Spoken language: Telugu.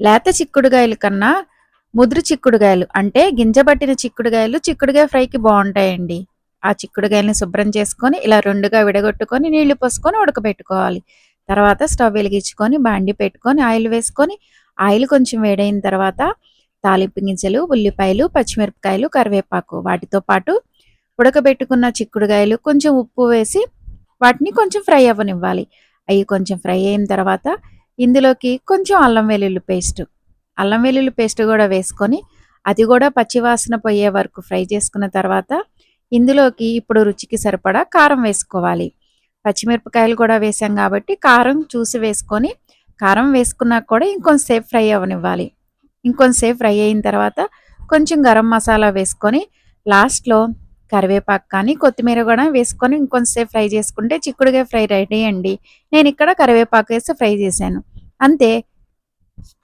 లేత చిక్కుడుగాయల కన్నా ముదురు చిక్కుడుగాయలు అంటే గింజబట్టిన చిక్కుడుగాయలు చిక్కుడుగాయ ఫ్రైకి బాగుంటాయండి. ఆ చిక్కుడుగాయలని శుభ్రం చేసుకొని ఇలా రెండుగా విడగొట్టుకొని నీళ్ళు పోసుకొని ఉడకబెట్టుకోవాలి. తర్వాత స్టవ్ వెలిగించుకొని బాండి పెట్టుకొని ఆయిల్ వేసుకొని ఆయిల్ కొంచెం వేడైన తర్వాత తాలింపు గింజలు ఉల్లిపాయలు పచ్చిమిరపకాయలు కరివేపాకు వాటితో పాటు ఉడకబెట్టుకున్న చిక్కుడుగాయలు కొంచెం ఉప్పు వేసి వాటిని కొంచెం ఫ్రై అవ్వనివ్వాలి. అవి కొంచెం ఫ్రై అయిన తర్వాత ఇందులోకి కొంచెం అల్లం వెల్లుల్లి పేస్ట్. అల్లం వెల్లుల్లి పేస్ట్ కూడా వేసుకొని అది కూడా పచ్చివాసన పోయే వరకు ఫ్రై చేసుకున్న తర్వాత ఇందులోకి ఇప్పుడు రుచికి సరిపడా కారం వేసుకోవాలి. పచ్చిమిరపకాయలు కూడా వేసాం కాబట్టి కారం చూసి వేసుకొని కారం వేసుకున్నా కూడా ఇంకొంతసేపు ఫ్రై అవ్వనివ్వాలి. ఇంకొంతసేపు ఫ్రై అయిన తర్వాత కొంచెం గరం మసాలా వేసుకొని లాస్ట్లో కరివేపాకు కానీ కొత్తిమీర కూడా వేసుకొని ఇంకొంతసేపు ఫ్రై చేసుకుంటే చిక్కుడుగా ఫ్రై రెడీ అండి. నేను ఇక్కడ కరివేపాకు వేసి ఫ్రై చేశాను. అంతే